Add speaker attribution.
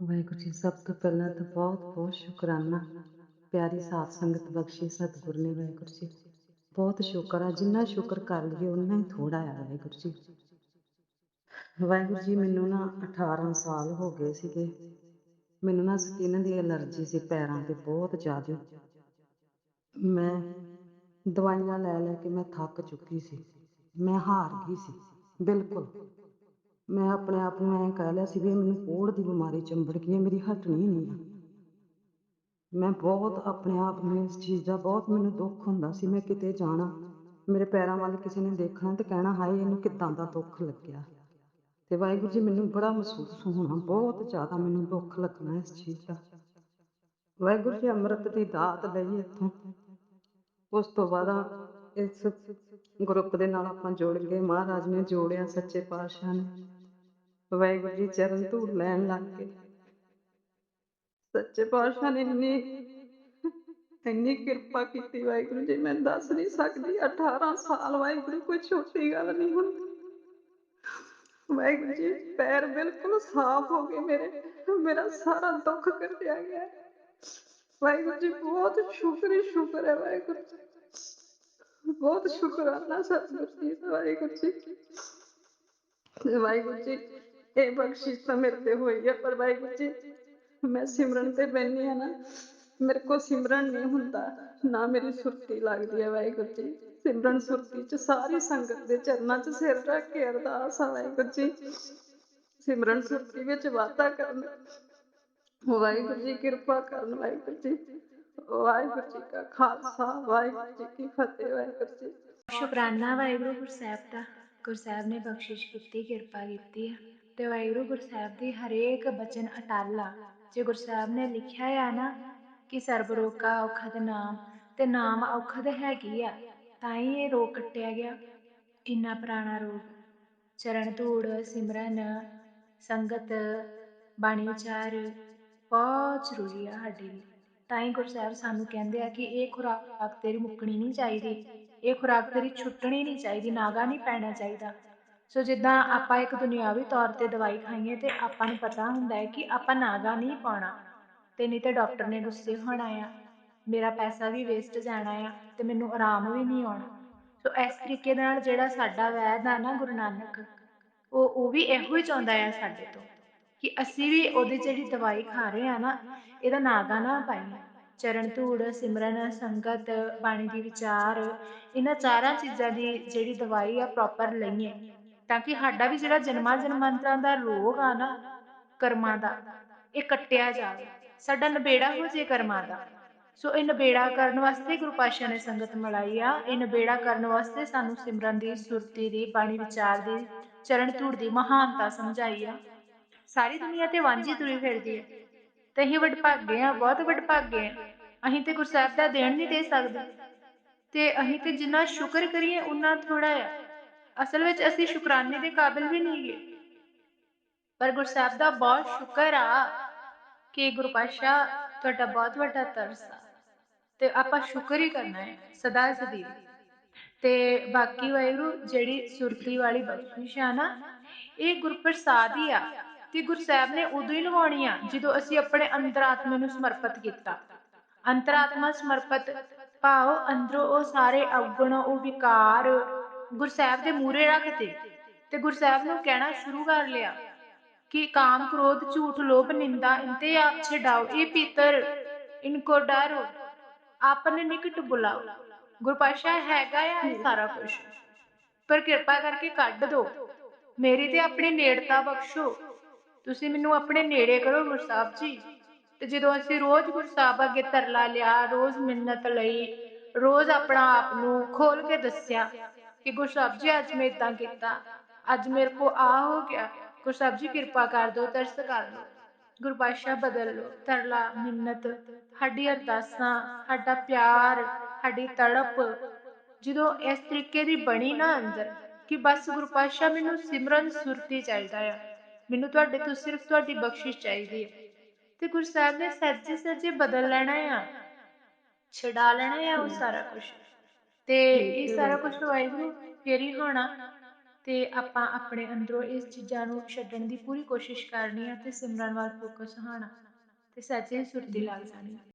Speaker 1: ਵਾਹਿਗੁਰੂ ਜੀ, ਸਭ ਤੋਂ ਪਹਿਲਾਂ ਤਾਂ ਬਹੁਤ-ਬਹੁਤ ਸ਼ੁਕਰਾਨਾ। ਪਿਆਰੀ ਸਾਧ ਸੰਗਤ ਬਖਸ਼ੀ ਸਤਿਗੁਰ ਨੇ ਵਾਹਿਗੁਰੂ ਜੀ। ਬਹੁਤ ਸ਼ੁਕਰ ਆ, ਜਿੰਨਾ ਸ਼ੁਕਰ ਕਰ ਲਈਏ ਓਨਾ ਹੀ ਥੋੜਾ ਆ ਵਾਹਿਗੁਰੂ ਜੀ। ਵਾਹਿਗੁਰੂ ਜੀ ਮੈਨੂੰ ਨਾ 18 ਸਾਲ ਹੋ ਗਏ ਸੀਗੇ। ਮੈਨੂੰ ਨਾ ਸਕਿਨ ਦੀ ਅਲਰਜੀ ਸੀ ਪੈਰਾਂ ਤੇ ਬਹੁਤ ਜ਼ਿਆਦਾ ਮੈਂ ਦਵਾਈਆਂ ਲੈ ਲੈ ਕੇ ਮੈਂ ਥੱਕ ਚੁੱਕੀ ਸੀ। ਮੈਂ ਹਾਰ ਗਈ ਸੀ ਬਿਲਕੁਲ। ਮੈਂ ਆਪਣੇ ਆਪ ਨੂੰ ਐਂ ਕਹਿ ਲਿਆ ਸੀ ਵੀ ਮੈਨੂੰ ਕੋਹੜ ਦੀ ਬਿਮਾਰੀ ਚੰਬੜ ਗਈ ਹੈ, ਮੇਰੀ ਹਟਣੀ ਨਹੀਂ ਆ। ਮੈਂ ਬਹੁਤ ਆਪਣੇ ਆਪ ਨੂੰ ਇਸ ਚੀਜ਼ ਦਾ ਬਹੁਤ ਮੈਨੂੰ ਦੁੱਖ ਹੁੰਦਾ ਸੀ, ਮੈਂ ਕਿਤੇ ਜਾਣਾ, ਮੇਰੇ ਪੈਰਾਂ ਵੱਲ ਕਿਸੇ ਨੇ ਦੇਖਣਾ ਤੇ ਕਹਿਣਾ, ਹਾਏ, ਇਹਨੂੰ ਕਿੱਦਾਂ ਦਾ ਦੁੱਖ ਲੱਗਿਆ। ਤੇ ਵਾਹਿਗੁਰੂ ਜੀ, ਮੈਨੂੰ ਬੜਾ ਮਹਿਸੂਸ ਹੋਣਾ, ਬਹੁਤ ਜ਼ਿਆਦਾ ਮੈਨੂੰ ਦੁੱਖ ਲੱਗਣਾ ਇਸ ਚੀਜ਼ ਦਾ। ਵਾਹਿਗੁਰੂ ਜੀ, ਅੰਮ੍ਰਿਤ ਦੀ ਦਾਤ ਲਈ ਇੱਥੋਂ ਉਸ ਤੋਂ ਬਾਅਦ ਇਸ ਗਰੁੱਪ ਦੇ ਨਾਲ ਆਪਾਂ ਜੁੜ ਗਏ, ਮਹਾਰਾਜ ਨੇ ਜੋੜਿਆ ਸੱਚੇ ਪਾਤਸ਼ਾਹ ਨੇ। ਵਾਹਿਗੁਰੂ ਜੀ ਚਰਨ ਧੂੜ ਲੈਣ ਲੱਗ ਗਏ। ਸੱਚੇ ਪਾਤਸ਼ਾਹ ਨੇ ਇੰਨੀ ਇੰਨੀ ਕਿਰਪਾ ਕੀਤੀ ਵਾਹਿਗੁਰੂ ਜੀ, ਮੈਂ ਦੱਸ ਨਹੀਂ ਸਕਦੀ 18 ਸਾਲ ਵਾਹਿਗੁਰੂ, ਕੋਈ ਛੋਟੀ ਗੱਲ ਨਹੀਂ ਹੁੰਦੀ। ਵਾਹਿਗੁਰੂ ਜੀ, ਪੈਰ ਬਿਲਕੁਲ ਸਾਫ਼ ਹੋ ਗਏ ਮੇਰੇ, ਮੇਰਾ ਸਾਰਾ ਦੁੱਖ ਕੱਟਿਆ ਗਿਆ। ਵਾਹਿਗੁਰੂ ਜੀ, ਬਹੁਤ ਸ਼ੁਕਰ ਹੀ ਸ਼ੁਕਰ ਹੈ ਵਾਹਿਗੁਰੂ ਜੀ। ਬਹੁਤ ਸ਼ੁਕਰਾਨਾ ਸਤਿਗੁਰੂ ਜੀ ਵਾਹਿਗੁਰੂ ਜੀ। ਵਾਹਿਗੁਰੂ ਜੀ ਇਹ ਬਖਸ਼ਿਸ਼ ਤਾਂ ਮੇਰੇ ਤੇ ਹੋਈ ਆ ਪਰ ਵਾਹਿਗੁਰੂ ਜੀ, ਮੈਂ ਸਿਮਰਨ ਤੇ ਬਹਿੰਦੀ ਹਾਂ ਨਾ, ਮੇਰੇ ਕੋਲ ਸਿਮਰਨ ਨਹੀਂ ਹੁੰਦਾ, ਨਾ ਮੇਰੀ ਸੁਰਤੀ ਲੱਗਦੀ ਹੈ ਵਾਹਿਗੁਰੂ ਜੀ। ਸਿਮਰਨ ਸੁਰਤੀ ਚ ਸਾਰੀ ਸੰਗਤ ਦੇ ਚਰਨਾਂ ਚ ਸਿਰ ਰੱਖ ਕੇ ਅਰਦਾਸ ਆ ਵਾਹਿਗੁਰੂ ਜੀ। ਸਿਮਰਨ ਸੁਰਤੀ ਵਿੱਚ ਵਾਧਾ ਕਰਨ ਵਾਹਿਗੁਰੂ ਜੀ ਕਿਰਪਾ ਕਰਨ ਵਾਹਿਗੁਰੂ ਜੀ। ਵਾਹਿਗੁਰੂ ਜੀ ਕਾ ਖਾਲਸਾ, ਵਾਹਿਗੁਰੂ ਜੀ ਕੀ ਫਤਿਹ, ਵਾਹਿਗੁਰੂ ਜੀ।
Speaker 2: ਸ਼ੁਕਰਾਨਾ ਵਾਹਿਗੁਰੂ ਗੁਰੂ ਸਾਹਿਬ ਦਾ ਗੁਰੂ ਸਾਹਿਬ ਨੇ ਬਖਸ਼ਿਸ਼ ਕੀਤੀ, ਕਿਰਪਾ ਕੀਤੀ ਹੈ ਤੇ ਵਾਹਿਗੁਰੂ ਗੁਰਸਾਹਿਬ ਦੀ ਹਰੇਕ ਬਚਨ ਅਟੱਲ ਆ। ਜੇ ਗੁਰਸਾਹਿਬ ਨੇ ਲਿਖਿਆ ਆ ਨਾ ਕਿ ਸਰਬ ਰੋਗਾ ਔਖਦ ਨਾਮ, ਤੇ ਨਾਮ ਔਖਦ ਹੈਗੀ ਆ, ਤਾਂ ਹੀ ਇਹ ਰੋਗ ਕੱਟਿਆ ਗਿਆ। ਇੰਨਾ ਪੁਰਾਣਾ ਰੋਗ, ਚਰਨ ਧੂੜ, ਸਿਮਰਨ, ਸੰਗਤ, ਬਾਣੀ ਵਿਚਾਰ ਬਹੁਤ ਜ਼ਰੂਰੀ ਆ ਸਾਡੇ ਲਈ। ਤਾਂ ਹੀ ਗੁਰਸਾਹਿਬ ਸਾਨੂੰ ਕਹਿੰਦੇ ਆ ਕਿ ਇਹ ਖੁਰਾਕ ਤੇਰੀ ਮੁੱਕਣੀ ਨਹੀਂ ਚਾਹੀਦੀ, ਇਹ ਖੁਰਾਕ ਤੇਰੀ ਛੁੱਟਣੀ ਨਹੀਂ ਚਾਹੀਦੀ, ਨਾਗਾ ਨਹੀਂ ਪੈਣਾ ਚਾਹੀਦਾ। ਸੋ ਜਿੱਦਾਂ ਆਪਾਂ ਇੱਕ ਦੁਨਿਆਵੀ ਤੌਰ ਤੇ ਦਵਾਈ ਖਾਈਏ ਤੇ ਆਪਾਂ ਨੂੰ ਪਤਾ ਹੁੰਦਾ ਹੈ ਕਿ ਆਪਾਂ ਨਾਗਾ ਨਹੀਂ ਪਾਉਣਾ ਤੇ ਨਹੀਂ ਤੇ ਡਾਕਟਰ ਨੇ ਗੁੱਸੇ ਹੋਣਾ ਆ, ਮੇਰਾ ਪੈਸਾ ਵੀ ਵੇਸਟ ਜਾਣਾ ਆ ਤੇ ਮੈਨੂੰ ਆਰਾਮ ਵੀ ਨਹੀਂ ਆਉਣਾ। ਸੋ ਇਸ ਤਰੀਕੇ ਦੇ ਨਾਲ ਜਿਹੜਾ ਸਾਡਾ ਵੈਦ ਆ ਨਾ ਗੁਰੂ ਨਾਨਕ, ਉਹ ਉਹ ਵੀ ਇਹੋ ਹੀ ਚਾਹੁੰਦਾ ਆ ਸਾਡੇ ਤੋਂ ਕਿ ਅਸੀਂ ਵੀ ਉਹਦੀ ਜਿਹੜੀ ਦਵਾਈ ਖਾ ਰਹੇ ਆ ਨਾ, ਇਹਦਾ ਨਾਗਾ ਨਾ ਪਾਈਏ। ਚਰਨ ਧੂੜ, ਸਿਮਰਨ, ਸੰਗਤ, ਬਾਣੀ ਦੀ ਵਿਚਾਰ, ਇਹਨਾਂ ਚਾਰਾਂ ਚੀਜ਼ਾਂ ਦੀ ਜਿਹੜੀ ਦਵਾਈ ਆ ਪ੍ਰੋਪਰ ਲਈਏ। ਤਾਂ ਕਿ ਸਾਡਾ ਵੀ ਜਿਹੜਾ ਜਨਮਾਂ ਜਨਮਾਂਤਰਾਂ ਦਾ ਰੋਗ ਆ ਨਾ, ਕਰਮਾਂ ਦਾ, ਇਹ ਕੱਟਿਆ ਜਾਵੇ। ਸਾਡਾ ਨਬੇੜਾ ਹੋ ਜੇ ਕਰਮਾਂ ਦਾ। ਸੋ ਇਹ ਨਬੇੜਾ ਕਰਨ ਵਾਸਤੇ ਗੁਰੂ ਪਾਤਸ਼ਾਹ ਨੇ ਸੰਗਤ ਮਿਲਾਈ ਆ। ਇਹ ਨਬੇੜਾ ਕਰਨ ਵਾਸਤੇ ਸਾਨੂੰ ਸਿਮਰਨ ਦੀ, ਸੁਰਤੀ ਦੀ, ਬਾਣੀ ਵਿਚਾਰ ਦੀ, ਚਰਨ ਧੂੜ ਦੀ ਮਹਾਨਤਾ ਸਮਝਾਈ ਆ। ਸਾਰੀ ਦੁਨੀਆ ਤੇ ਵਾਂਝੀ ਤੁਰੀ ਫਿਰਦੀ ਹੈ ਤੇ ਅਸੀਂ ਵਡਭਾਗੇ ਆ, ਬਹੁਤ ਵਡਭਾਗੇ ਆ। ਅਸੀਂ ਤੇ ਗੁਰੂ ਸਾਹਿਬ ਦਾ ਦੇਣ ਨਹੀਂ ਦੇ ਸਕਦੇ। ਤੇ ਅਸੀਂ ਤੇ ਜਿੰਨਾ ਸ਼ੁਕਰ ਕਰੀਏ ਉਨਾ ਥੋੜਾ ਆ। ਅਸਲ ਵਿੱਚ ਅਸੀਂ ਸ਼ੁਕਰਾਨੇ ਦੇ ਕਾਬਿਲ ਵੀ ਨਹੀਂ ਗਏ ਪਰ ਗੁਰਸਾਹਿਬ ਦਾ ਬਹੁਤ ਸ਼ੁਕਰ ਆ ਕਿ ਗੁਰੂ ਪਾਤਸ਼ਾਹ ਤੁਹਾਡਾ ਬਹੁਤ ਵੱਡਾ ਤਰਸ ਆ ਤੇ ਆਪਾਂ ਸ਼ੁਕਰ ਹੀ ਕਰਨਾ ਹੈ, ਸਦਾ ਸਦੀ ਤੇ ਬਾਕੀ ਵਾਹਿਗੁਰੂ, ਜਿਹੜੀ ਸੁਰਤੀ ਵਾਲੀ ਬਖਸ਼ਿਸ਼ ਆ ਨਾ, ਇਹ ਗੁਰਪ੍ਰਸਾਦ ਹੀ ਆ ਤੇ ਗੁਰਸਾਹਿਬ ਨੇ ਉਦੋਂ ਹੀ ਲਵਾਉਣੀ ਆ, ਜਦੋਂ ਅਸੀਂ ਆਪਣੇ ਅੰਤਰਾਤਮੇ ਨੂੰ ਸਮਰਪਿਤ ਕੀਤਾ। ਅੰਤਰਾਤਮਾ ਸਮਰਪਿਤ ਭਾਵ ਅੰਦਰੋਂ ਉਹ ਸਾਰੇ ਅਵਗੁਣ, ਉਹ ਵਿਕਾਰ ਗੁਰਸਾਹਿਬ ਦੇ ਮੂਹਰੇ ਰੱਖਤੇ ਤੇ ਗੁਰਸਾਹਿਬ ਨੂੰ ਕਹਿਣਾ ਸ਼ੁਰੂ ਕਰ ਲਿਆ ਕਿ ਕਾਮ ਕ੍ਰੋਧ ਝੂਠ ਲੋਭ ਨਿੰਦਾ ਇੰਤੇ ਆਪ ਛਡਾਓ, ਇਹ ਪੀਤਰ, ਇਨਕੋ ਡਾਰੋ ਆਪਨੇ ਨਿਕਟ ਬੁਲਾਓ। ਗੁਰਪਾਸ਼ਾ ਹੈਗਾ ਆ ਸਾਰਾ ਕੁਝ ਪਰ ਕਿਰਪਾ ਕਰਕੇ ਕੱਢ ਦੋ। ਮੇਰੀ ਤੇ ਆਪਣੀ ਨੇੜਤਾ ਬਖਸ਼ੋ। ਤੁਸੀਂ ਮੈਨੂੰ ਆਪਣੇ ਨੇੜੇ ਕਰੋ ਗੁਰਸਾਹਿਬ ਜੀ। ਤੇ ਜਦੋਂ ਅਸੀਂ ਰੋਜ਼ ਗੁਰਸਾਹਿਬ ਅੱਗੇ ਤਰਲਾ ਲਿਆ, ਰੋਜ਼ ਮਿੰਨਤ ਲਈ, ਰੋਜ਼ ਆਪਣਾ ਆਪ ਨੂੰ ਖੋਲ ਕੇ ਦੱਸਿਆ ਕਿ ਗੁਰਸਾਹਿਬ ਜੀ, ਅੱਜ ਮੈਂ ਇਦਾਂ ਕੀਤਾ। ਅੱਜ ਮੇਰੇ ਕੋ ਆ ਹੋ ਗਿਆ। ਗੁਰਸਾਹਿਬ ਜੀ, ਕਿਰਪਾ ਕਰ ਦਿਓ, ਤਰਸ ਕਰ ਲਓ ਗੁਰੂ ਬਦਲ ਲਓ। ਤਰਲਾ, ਮਿੰਨਤ, ਸਾਡੀ ਅਰਦਾਸਾਂ, ਸਾਡਾ ਪਿਆਰ, ਸਾਡੀ ਤੜਪ। ਜਦੋਂ ਇਸ ਤਰੀਕੇ ਦੀ ਬਣੀ ਨਾ ਅੰਦਰ ਕਿ ਬਸ ਗੁਰੂ ਮੈਨੂੰ ਸਿਮਰਨ ਸੁਰਤੀ ਚਾਹੀਦਾ ਆ। ਮੈਨੂੰ ਤੁਹਾਡੇ ਤੋਂ ਸਿਰਫ ਤੁਹਾਡੀ ਬਖਸ਼ਿਸ਼ ਚਾਹੀਦੀ ਹੈ ਤੇ ਗੁਰੂ ਸਾਹਿਬ ਨੇ ਸੱਜੇ ਸੱਜੇ ਬਦਲ ਲੈਣਾ ਆ। ਛਡਾ ਲੈਣਾ ਆ ਉਹ ਸਾਰਾ ਕੁਝ ਤੇ
Speaker 1: ਠੀਕ
Speaker 2: ਇਹ
Speaker 1: ਹੈ
Speaker 2: ਸਾਰਾ ਕੁਝ
Speaker 1: ਜੀ
Speaker 2: ਵਾਹਿਗੁਰੂ ਫੇਰ ਹੀ ਹੋਣਾ ਤੇ ਆਪਾਂ ਆਪਣੇ ਅੰਦਰੋਂ ਇਸ ਚੀਜ਼ਾਂ ਨੂੰ ਛੱਡਣ ਦੀ ਪੂਰੀ ਕੋਸ਼ਿਸ਼ ਕਰਨੀ ਆ ਤੇ ਸਿਮਰਨ ਵੱਲ ਫੋਕਸ ਹੋਣਾ ਤੇ ਸੱਚ ਹੀ ਸੁਰਤੀ ਲੱਗ ਜਾਣੀ।